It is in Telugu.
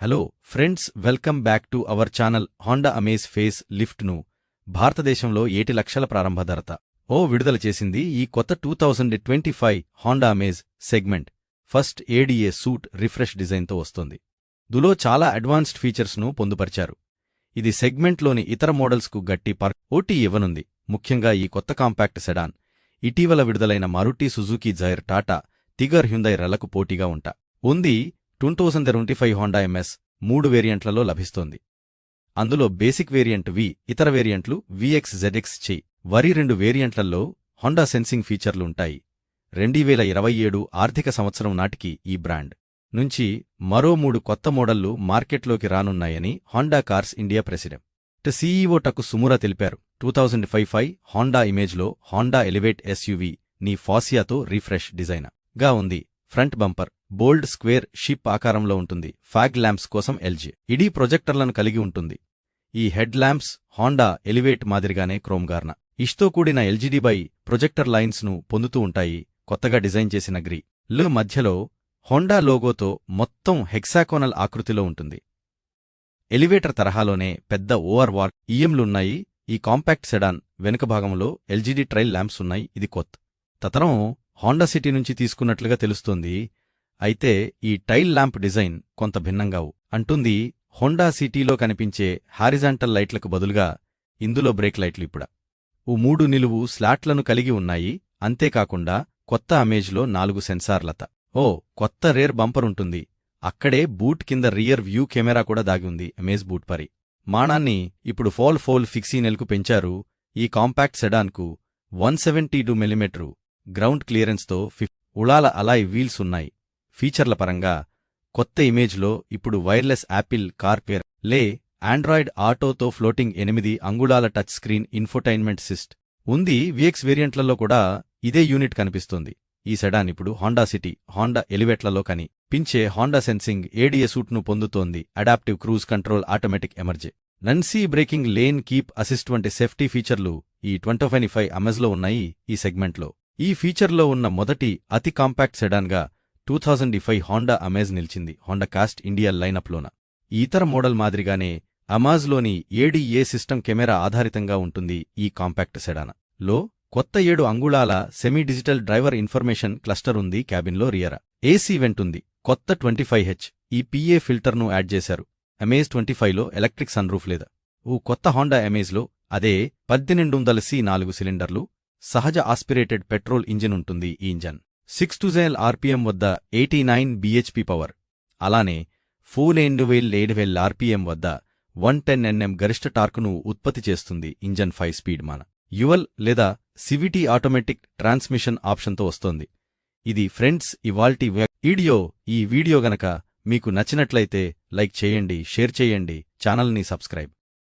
Hello friends welcome back to our channel Honda Amaze face లిఫ్ట్ను భారతదేశంలో ఏటి లక్షల ప్రారంభ ధరత. ఓ విడుదల చేసింది ఈ కొత్త two thousand twenty five Honda Amaze segment first ADA suite refresh డిజైన్తో వస్తోంది. దులో చాలా అడ్వాన్స్డ్ ఫీచర్స్ను పొందుపరిచారు. ఇది సెగ్మెంట్లోని ఇతర మోడల్స్కు గట్టి పర్ ఓటీ ఇవ్వనుంది. ముఖ్యంగా ఈ కొత్త కాంపాక్ట్ సెడాన్ ఇటీవల విడుదలైన Maruti Suzuki Dzire Tata Tigor Hyundai రలకు పోటీగా ఉంటా. ఉంది two thousand twenty five Honda MS మూడు వేరియంట్లలో లభిస్తోంది. అందులో బేసిక్ వేరియంట్ వి ఇతర వేరియంట్లు విఎక్స్ జెడ్ఎక్స్ చి వరి రెండు వేరియంట్లలో హోండా సెన్సింగ్ ఫీచర్లుంటాయి. రెండువేల ఇరవై ఏడు ఆర్థిక సంవత్సరం నాటికి ఈ బ్రాండ్. నుంచి మరో మూడు కొత్త మోడళ్ళు మార్కెట్లోకి రానున్నాయని Honda cars India president CEO Takuya Tsumura తెలిపారు. Two thousand five five Honda ఇమేజ్లో హోండా ఎలివేట్ ఎస్యూవీ నీ ఫాసియాతో రీఫ్రెష్ డిజైన్గా ఉంది. Front bumper bold square shape ఆకారంలో ఉంటుంది. ఫాగ్ ల్యాంప్స్ కోసం ఎల్జీ. ఇడీ ప్రొజెక్టర్లను కలిగి ఉంటుంది. ఈ హెడ్ ల్యాంప్స్ హోండా ఎలివేట్ మాదిరిగానే క్రోమ్గార్న ఇష్తో కూడిన ఎల్జీడీ బై ప్రొజెక్టర్ లైన్స్ను పొందుతూ ఉంటాయి. కొత్తగా డిజైన్ చేసిన గ్రీ. లు మధ్యలో హోండా లోగోతో మొత్తం హెక్సాకోనల్ ఆకృతిలో ఉంటుంది. ఎలివేటర్ తరహాలోనే పెద్ద ఓవర్ వార్ ఈఎంలున్నాయి. ఈ కాంపాక్ట్ సెడాన్ వెనుక భాగంలో ఎల్జీడీ ట్రైల్ ల్యాంప్స్ ఉన్నాయి. ఇది కొత్త తతరం హోండా సిటీ నుంచి తీసుకున్నట్లుగా తెలుస్తోంది. అయితే ఈ టైల్ ల్యాంప్ డిజైన్ కొంత భిన్నంగావు. అంటుంది హోండా సిటీలో కనిపించే హారిజాంటల్ లైట్లకు బదులుగా ఇందులో బ్రేక్ లైట్లు ఇప్పుడ. ఓ మూడు నిలువు స్లాట్లను కలిగి ఉన్నాయి. అంతేకాకుండా కొత్త అమేజ్లో నాలుగు సెన్సార్లత. ఓ కొత్త రేర్ బంపర్ ఉంటుంది. అక్కడే బూట్ కింద రియర్ వ్యూ కెమెరా కూడా దాగి ఉంది. అమేజ్ బూట్ పరి. మాణాన్ని ఇప్పుడు ఫోల్ ఫోల్ ఫిక్సీనెల్కు పెంచారు. ఈ compact సెడాన్కు one seventy two millimetre ground క్లియరెన్స్తో ఫిఫ్ ఉళాల అలాయ్ వీల్స్ ఉన్నాయి. ఫీచర్ల పరంగా కొత్త ఇమేజ్లో ఇప్పుడు వైర్లెస్ యాపిల్ కార్పేర్ లే ఆండ్రాయిడ్ ఆటోతో ఫ్లోటింగ్ ఎనిమిది అంగుళాల టచ్ స్క్రీన్ ఇన్ఫోటైన్మెంట్ సిస్ట్. ఉంది. విఎక్స్ వేరియంట్లలో కూడా ఇదే యూనిట్ కనిపిస్తోంది. ఈ సెడాన్ ఇప్పుడు హోండా సిటీ హోండా ఎలివేట్లలో కని పించే హోండా సెన్సింగ్ ఏడీఏ సూట్ను పొందుతోంది. Adaptive cruise control automatic emergency braking lane keep assist వంటి సేఫ్టీ ఫీచర్లు ఈ ట్వంటీ ఫైవ్ ఫైవ్ అమెజ్లో ఉన్నాయి ఈ సెగ్మెంట్లో. ఈ ఫీచర్లో ఉన్న మొదటి అతి compact సెడాన్గా two thousand five Honda Amaze నిలిచింది. హోండా కాస్ట్ ఇండియా లైనప్లోన. ఇతర మోడల్ మాదిరిగానే అమాజ్లోని ఏడీఏ సిస్టమ్ కెమెరా ఆధారితంగా ఉంటుంది ఈ కాంపాక్ట్ సెడాన. లో కొత్త ఏడు అంగుళాల semi digital driver information cluster ఉంది క్యాబిన్లో రియరా. ఏసీ వెంట్ ఉంది. కొత్త twenty five H. E PA ఫిల్టర్ను యాడ్ చేశారు. అమేజ్ ట్వంటీ ఫైవ్లో ఎలక్ట్రిక్ సన్రూఫ్ లేదా. ఓ కొత్త హోండా అమేజ్లో అదే పద్దెనిమిది వందల సి నాలుగు సిలిండర్లు సహజ ఆస్పిరేటెడ్ పెట్రోల్ ఇంజిన్ ఉంటుంది ఈ ఇంజన్. సిక్స్ టు జెల్ ఆర్పీఎం వద్ద ఎయిటీ నైన్ బీహెచ్పీ పవర్. అలానే ఫోర్ ఎండు వేల్ ఏడు వేల్ ఆర్పీఎం వద్ద వన్ టెన్ ఎన్ఎం గరిష్ట టార్కును ఉత్పత్తి చేస్తుంది engine five speed manual లేదా సివిటీ ఆటోమేటిక్ ట్రాన్స్మిషన్ ఆప్షన్తో వస్తోంది. ఇది ఫ్రెండ్స్ ఇవాల్టి వీడియో ఈ వీడియో గనక మీకు నచ్చినట్లయితే లైక్ చేయండి షేర్ చేయండి ఛానల్ని సబ్స్క్రైబ్.